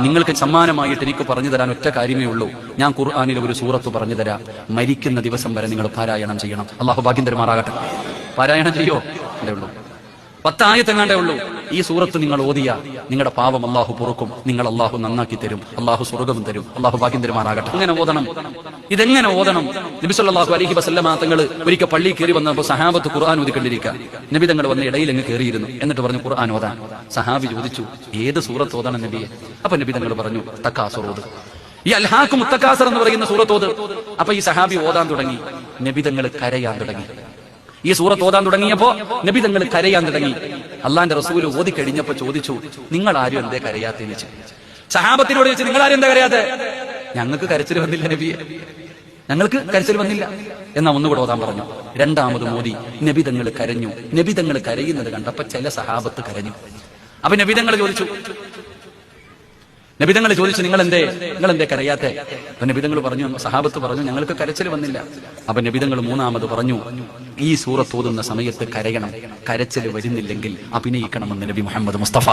നിങ്ങൾക്ക് സമ്മാനമായിട്ട് എനിക്ക് പറഞ്ഞു തരാൻ ഒറ്റ കാര്യമേ ഉള്ളൂ. ഞാൻ ഖുർആാനിൽ ഒരു സൂറത്ത് പറഞ്ഞു തരാം. മരിക്കുന്ന ദിവസം വരെ നിങ്ങൾ പാരായണം ചെയ്യണം. അള്ളാഹു ഭാഗ്യം തരുമാറാകട്ടെ. പാരായണം ചെയ്യോ? അല്ലേ ഉള്ളൂ. പത്തായത്തെങ്ങാണ്ടേ ഉള്ളൂ. ഈ സൂറത്ത് നിങ്ങൾ ഓതിയ നിങ്ങളുടെ പാവം അള്ളാഹു പൊറുക്കും. നിങ്ങൾ അള്ളാഹു നന്നാക്കി തരും. അള്ളാഹു സ്വർഗവും തരും. അള്ളാഹു ഭാഗ്യം തരുമാറാകട്ടെ. അങ്ങനെ ഓതണം. ഇതെങ്ങനെ ഓതണം? നബിസല്ലാഹു അലഹി വസല്ലമ തങ്ങൾ ഒരിക്കൽ പള്ളി കയറി വന്നപ്പോൾ സഹാബത്ത് ഖുർആൻ ഓതിക്കൊണ്ടിരിക്കുക നബി തങ്ങൾ വന്ന ഇടയിൽ അങ്ങ് കയറിയിരുന്നു. എന്നിട്ട് പറഞ്ഞു ഖുർആൻ ഓതാൻ സഹാബി ചോദിച്ചു ഏത് സൂറത്ത് ഓതണം നബിയെ? അപ്പൊ നബി തങ്ങൾ പറഞ്ഞു തക്കാസുറോത് ഈ അൽഹാഖ് മുത്തക്കാസർ എന്ന് പറയുന്ന സൂറത്തോത് അപ്പൊ ഈ സഹാബി ഓതാൻ തുടങ്ങി. നബി തങ്ങൾ കരയാൻ തുടങ്ങി. ഈ സൂറത്ത് ഓതാൻ തുടങ്ങിയപ്പോ നബി തങ്ങൾ കരയാൻ തുടങ്ങി. അള്ളാന്റെ റസൂൽ ഓതി കഴിഞ്ഞപ്പോ ചോദിച്ചു നിങ്ങൾ ആരും എന്തേ കരയാത്തെന്ന് ചോദിച്ചു. സഹാബത്തിനോട് ചോദിച്ചു നിങ്ങൾ ആരും എന്താ കരയാത്തെ ഞങ്ങൾക്ക് കരച്ചിൽ വന്നില്ല നബിയെ. ഞങ്ങൾക്ക് കരച്ചിൽ വന്നില്ല. എന്നാ ഒന്നുകൂടെ ഓതാൻ പറഞ്ഞു. രണ്ടാമത് മോദി നബിതങ്ങൾ കരഞ്ഞു. നബിതങ്ങൾ കരയുന്നത് കണ്ടപ്പോ ചില സഹാബത്ത് കരഞ്ഞു. അപ്പൊ നബിതങ്ങൾ ചോദിച്ചു നബിതങ്ങൾ ചോദിച്ചു നിങ്ങൾ എന്തേ നിങ്ങൾ എന്തേ കരയാത്തെ? അപ്പൊ നബിതങ്ങൾ പറഞ്ഞു സഹാബത്ത് പറഞ്ഞു ഞങ്ങൾക്ക് കരച്ചിൽ വന്നില്ല. അപ്പൊ നബിതങ്ങൾ മൂന്നാമത് പറഞ്ഞു ഈ സൂറത്ത് ഓതുന്ന സമയത്ത് കരയണം. കരച്ചിൽ വരുന്നില്ലെങ്കിൽ അഭിനയിക്കണമെന്ന് നബി മുഹമ്മദ് മുസ്തഫ.